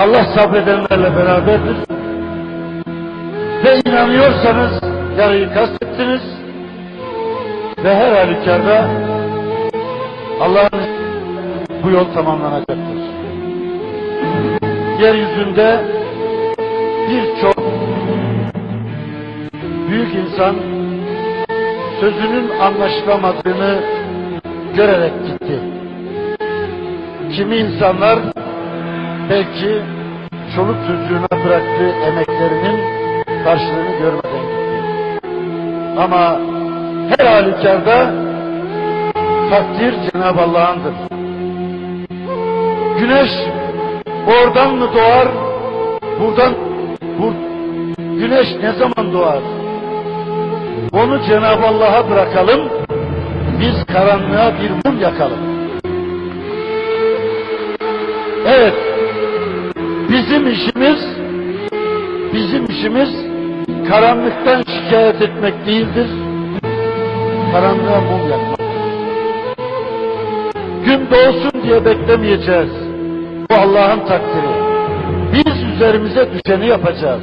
Allah sabredenlerle beraberdir. Ve inanıyorsanız yarıyı kastettiniz. Ve her halükarda Allah'ın bu yol tamamlanacaktır. Yeryüzünde birçok büyük insan sözünün anlaşılamadığını görerek gitti. Kimi insanlar belki çoluk çocuğuna bıraktığı emeklerinin karşılığını görmeden gitti. Ama her halükarda takdir Cenab-ı Allah'ındır. Güneş oradan mı doğar, buradan, bur, güneş ne zaman doğar? Onu Cenab-ı Allah'a bırakalım, biz karanlığa bir mum yakalım. Bizim işimiz, bizim işimiz karanlıktan şikayet etmek değildir, karanlığa mum yakmak. Gün doğsun diye beklemeyeceğiz. Bu Allah'ın takdiri. Biz üzerimize düşeni yapacağız.